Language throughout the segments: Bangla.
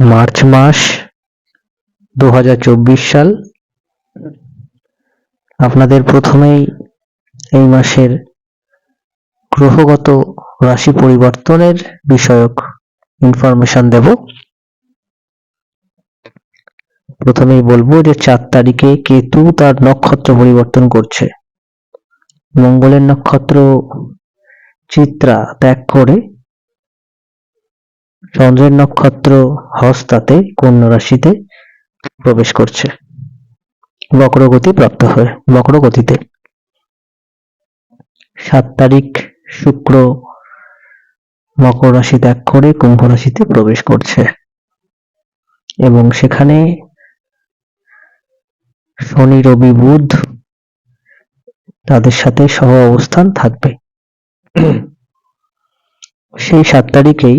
মার্চ মাস দু হাজার চব্বিশ সাল। আপনাদের প্রথমেই এই মাসের গ্রহগত রাশি পরিবর্তনের বিষয়ক ইনফরমেশন দেব। প্রথমেই বলব যে চার তারিখে কেতু তার নক্ষত্র পরিবর্তন করছে। মঙ্গলের নক্ষত্র চিত্রা ত্যাগ করে চন্দ্রের নক্ষত্র হস্তাতে কন্যা রাশিতে প্রবেশ করছে। বক্রগতি প্রাপ্ত হয়ে, বক্রগতিতে। সাত তারিখ, শুক্র মকর রাশি ত্যাগ করে কুম্ভ রাশিতে প্রবেশ করছে। এবং সেখানে শনি, রবি, বুধ তাদের সাথে সহ অবস্থান থাকবে। সেই সাত তারিখেই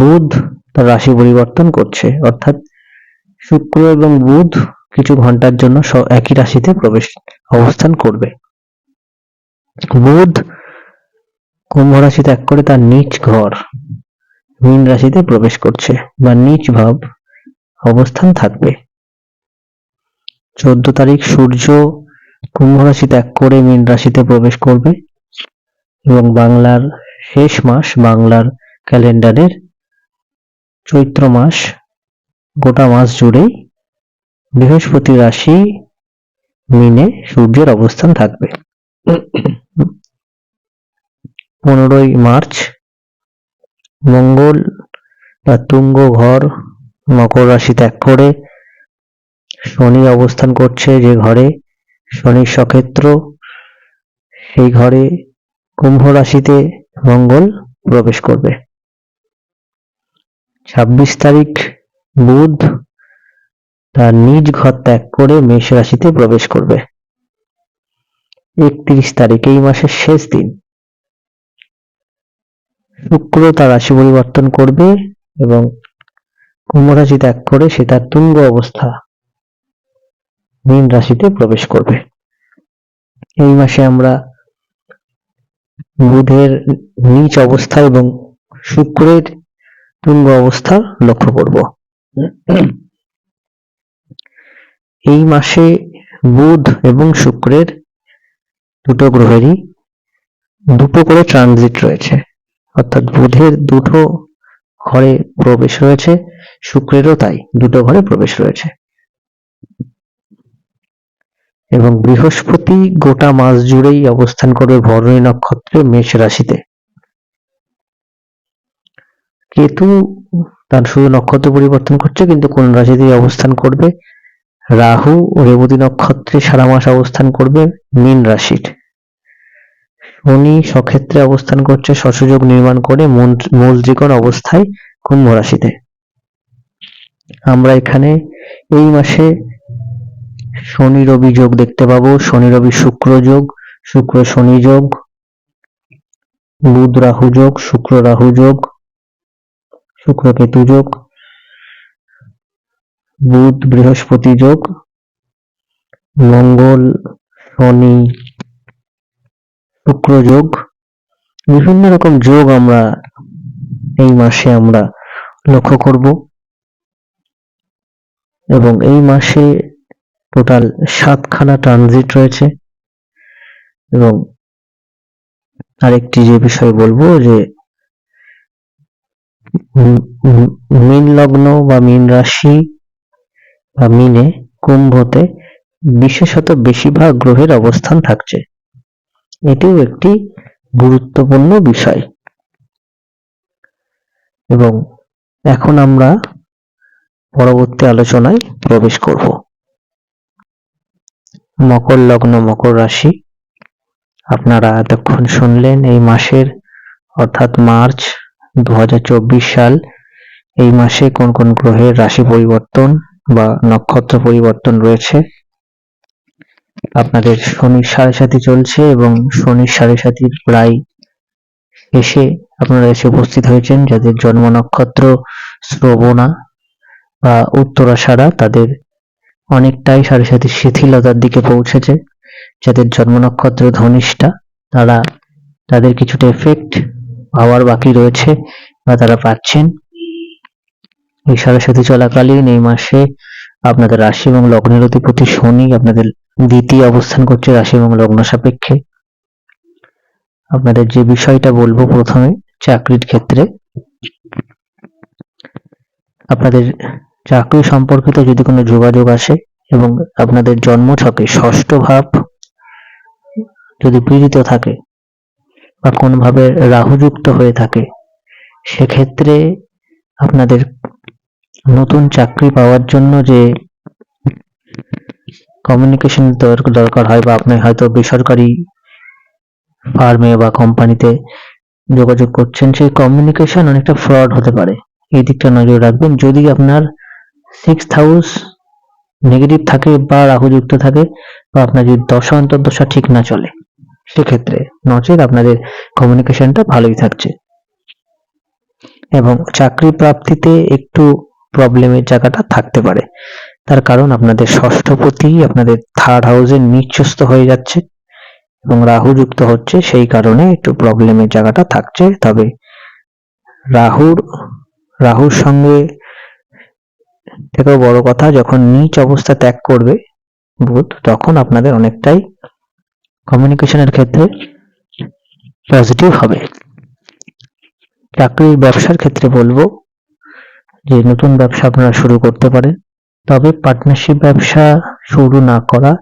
বুধ তার রাশি পরিবর্তন করছে। অর্থাৎ শুক্র এবং বুধ কিছু ঘণ্টার জন্য একই রাশিতে প্রবেশ, অবস্থান করবে। বুধ কুম্ভ রাশি ত্যাগ করে তার নিচ ঘর, মীন রাশিতে প্রবেশ করছে বা নিচ ভাব অবস্থান থাকবে। চোদ্দ তারিখ সূর্য কুম্ভ রাশি ত্যাগ করে মীন রাশিতে প্রবেশ করবে এবং বাংলার শেষ মাস বাংলার ক্যালেন্ডারের চৈত্র মাস, গোটা মাস জুড়েই বৃহস্পতি রাশি মিনে সূর্যের অবস্থান থাকবে। পনেরোই মার্চ, মঙ্গল তার তুঙ্গ ঘর, মকর রাশি ত্যাগ করে শনি অবস্থান করছে যে ঘরে, শনির সক্ষেত্র, সেই ঘরে কুম্ভ রাশিতে মঙ্গল প্রবেশ করবে। ছাব্বিশ তারিখ, বুধ, তার নিজ ঘর ত্যাগ করে মেষ রাশিতে প্রবেশ করবে। একত্রিশ তারিখ, এই মাসের শেষ দিন। শুক্র তার রাশি পরিবর্তন করবে এবং কুম্ভ রাশি ত্যাগ করে সে তার তুঙ্গ অবস্থা মীন রাশিতে প্রবেশ করবে। এই মাসে আমরা বুধের নিচ অবস্থা এবং শুক্রের তুঙ্গ অবস্থা লক্ষ্য করব। এই মাসে বুধ এবং শুক্রের দুটো গ্রহেরই দুটো করে ট্রানজিট রয়েছে। অর্থাৎ বুধের দুটো ঘরে প্রবেশ রয়েছে, শুক্রেরও তাই দুটো ঘরে প্রবেশ রয়েছে। এবং বৃহস্পতি গোটা মাস জুড়েই অবস্থান করবে ভরণী নক্ষত্রে মেষ রাশিতে। কেতু তার শুধু নক্ষত্র পরিবর্তন করছে, কিন্তু কোন রাশিতেই অবস্থান করবে? রাহু রেবতী নক্ষত্রে সারা মাস অবস্থান করবে মীন রাশির। শনি সক্ষেত্রে অবস্থান করছে, সসযোগ নির্মাণ করে মূল ত্রিকোণ অবস্থায় কুম্ভ রাশিতে। আমরা এখানে এই মাসে শনি রবি যোগ দেখতে পাবো। শনি রবি শুক্র যোগ, শুক্র শনি যোগ, বুধ রাহু যোগ, শুক্র রাহু যোগ শুক্র কেতু যোগ বুধ বৃহস্পতি যোগ, মঙ্গল শনি শুক্র যোগ। বিভিন্ন রকম যোগ আমরা এই মাসে আমরা লক্ষ্য করব এবং এই মাসে টোটাল সাতখানা ট্রানজিট রয়েছে এবং আরেকটি যে বিষয় বলব যে মীন লগ্ন বা মীন রাশি বা মিনে কুম্ভতে বিশেষত বেশিরভাগ গ্রহের অবস্থান থাকছে। এটিও একটি গুরুত্বপূর্ণ বিষয়। এবং এখন আমরা পরবর্তী আলোচনায় প্রবেশ করব। মকর লগ্ন, মকর রাশি। আপনারা এতক্ষণ শুনলেন এই মাসের, অর্থাৎ মার্চ দু হাজার চব্বিশ সাল এই মাসে কোন কোন গ্রহের রাশি পরিবর্তন বা নক্ষত্র পরিবর্তন রয়েছে? আপনাদের শনির সাড়ে সাথী চলছে এবং শনির সাড়ে সাথীর প্রায় এসে আপনারা এসে উপস্থিত হয়েছেন যাদের জন্ম নক্ষত্র শ্রবণা বা উত্তরাষাঢ়া তাদের অনেকটাই সাড়ে সাথীর শিথিলতার দিকে পৌঁছেছে। যাদের জন্ম নক্ষত্র ধনিষ্ঠা তারা, তাদের কিছুটা এফেক্ট পাওয়ার বাকি রয়েছে বা তারা পাচ্ছেন। এই সাথী চলাকালীন এই মাসে আপনাদের রাশি এবং লগ্নের অধিপতি শনি আপনাদের দ্বিতীয় অবস্থান করছে রাশি এবং লগ্ন সাপেক্ষে। আপনাদের যে বিষয়টা বলব প্রথমে, চাকরির ক্ষেত্রে। আপনাদের চাকরি সম্পর্কিত যদি কোনো যোগাযোগ আসে এবং আপনাদের জন্মছকে ষষ্ঠ ভাব যদি পীড়িত থাকে বা কোনোভাবে রাহুযুক্ত হয়ে থাকে, সেক্ষেত্রে আপনাদের নতুন চাকরি পাওয়ার জন্য যে কমিউনিকেশন দরকার হয় বা আপনি হয়তো বেসরকারি ফার্মে বা কোম্পানিতে যোগাযোগ করছেন, সেই কমিউনিকেশন অনেকটা ফ্রড হতে পারে। এই দিকটা নজর রাখবেন। যদি আপনার সিক্স হাউস নেগেটিভ থাকে বা রাহুযুক্ত থাকে, বা আপনার যদি দশা অন্তর্দশা ঠিক না চলে সেক্ষেত্রে নচেত আপনাদের কমিউনিকেশনটা ভালোই থাকছে। এবং চাকরি প্রাপ্তিতে একটু প্রবলেমের জায়গাটা থাকতে পারে। তার কারণ আপনাদের ষষ্ঠপতি আপনাদের থার্ড হাউসে নিচস্ত হয়ে যাচ্ছে এবং রাহু যুক্ত হচ্ছে, সেই কারণে একটু প্রবলেমের জায়গাটা থাকছে। তবে রাহুর রাহুর সঙ্গে থেকেও বড় কথা, যখন নিচ অবস্থা ত্যাগ করবে বুধ, তখন আপনাদের অনেকটাই কমিউনিকেশনের ক্ষেত্রে পজিটিভ হবে। চাকরির ব্যবসার ক্ষেত্রে বলব যে, নতুন ব্যবসা আপনারা শুরু করতে পারেন। তবে পার্টনারশিপ ব্যবসা শুরু না করা,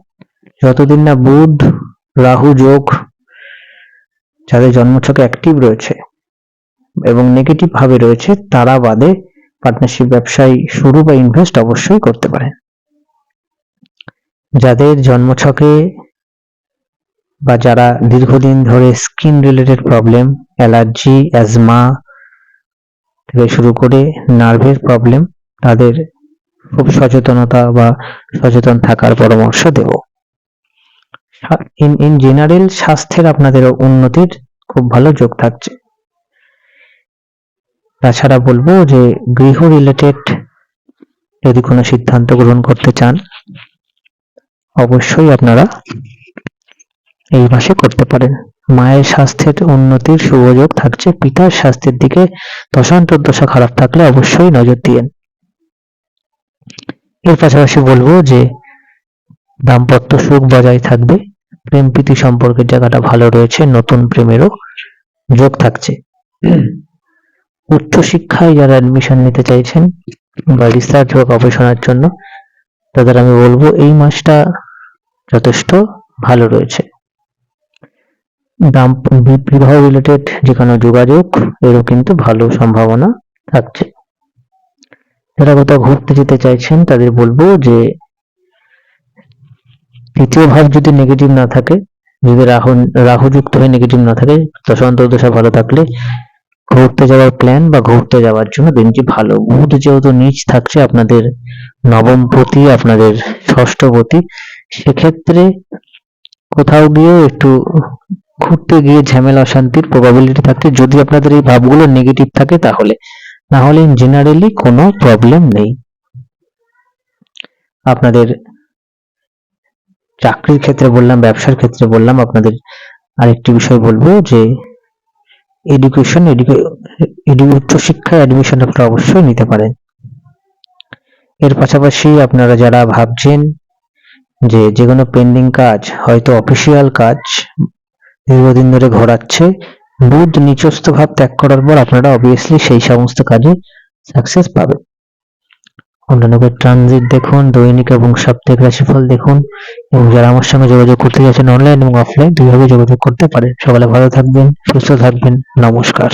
যতদিন না বুধ, রাহু, যোগ যাদের জন্মছকে অ্যাক্টিভ রয়েছে এবং নেগেটিভ ভাবে রয়েছে, তারা বাদে পার্টনারশিপ ব্যবসায় শুরু বা ইনভেস্ট অবশ্যই করতে পারেন। যাদের জন্মছকে বা যারা দীর্ঘদিন ধরে skin related problem allergy asthma থেকে শুরু করে নার্ভের প্রবলেম তাদের খুব সচেতনতা বা সচেতন থাকার পরামর্শ দেব। ইন ইন জেনারেল স্বাস্থ্যের আপনাদের উন্নতির খুব ভালো যোগ থাকছে। তাছাড়া বলব যে গৃহ রিলেটেড যদি কোনো সিদ্ধান্ত গ্রহণ করতে চান, অবশ্যই আপনারা এই মাসে করতে পারেন। মায়ের স্বাস্থ্যের উন্নতির সুযোগ থাকছে, পিতার স্বাস্থ্যের দিকে দশা খারাপ থাকলে অবশ্যই নজর দিয়েন। এর পাশাপাশি বলব যে, দাম্পত্য সুখ বজায় থাকবে। প্রেম প্রীতি সম্পর্কের জায়গাটা ভালো রয়েছে, নতুন প্রেমেরও যোগ থাকছে। উচ্চশিক্ষায় যারা অ্যাডমিশন নিতে চাইছেন বা রিসার্চ বা গবেষণার জন্য, তাদের আমি বলব এই মাসটা যথেষ্ট ভালো রয়েছে। দাম বিবাহ রিলেটেড যে কোনো যোগাযোগ, এরও কিন্তু ভালো সম্ভাবনা থাকছে। যারা কোথাও ঘুরতে যেতে চাইছেন, তাদের বলব যে, তৃতীয় ভাব যদি নেগেটিভ না থাকে, যদি রাহু রাহু যুক্ত হয়ে নেগেটিভ না থাকে দশান্ত দশা ভালো থাকলে ঘুরতে যাওয়ার প্ল্যান বা ঘুরতে যাওয়ার জন্য দিনটি ভালো। বুধ যেহেতু নিচ থাকছে, আপনাদের নবম প্রতি আপনাদের ষষ্ঠ প্রতি সেক্ষেত্রে কোথাও গিয়ে একটু ঘুরতে গিয়ে ঝামেলা, অশান্তির প্রবাবিলিটি থাকে যদি আপনাদের এই ভাবগুলো নেগেটিভ থাকে তাহলে। না হলে জেনারেলি কোনো প্রবলেম নেই। আপনাদের চাকরির ক্ষেত্রে বললাম, ব্যবসার ক্ষেত্রে বললাম, আপনাদের আরেকটি বিষয় বলব যে এডুকেশন উচ্চ শিক্ষায় অ্যাডমিশন আপনারা অবশ্যই নিতে পারেন। এর পাশাপাশি আপনারা যারা ভাবছেন যে যে কোনো পেন্ডিং কাজ, হয়তো অফিসিয়াল কাজ দীর্ঘদিন ধরে ঘোরাচ্ছে। বুধ নিচস্থ ভাব ত্যাগ করার পর আপনারা অবভিয়াসলি সেই সমস্ত কাজে সাকসেস পাবেন। অন্যান্য ট্রানজিট দেখুন, দৈনিক এবং সাপ্তাহিক রাশিফল দেখুন এবং যারা আমার সঙ্গে যোগাযোগ করতে যাচ্ছেন অনলাইন এবং অফলাইন দুইভাবে যোগাযোগ করতে পারেন। সকালে ভালো থাকবেন, সুস্থ থাকবেন। নমস্কার।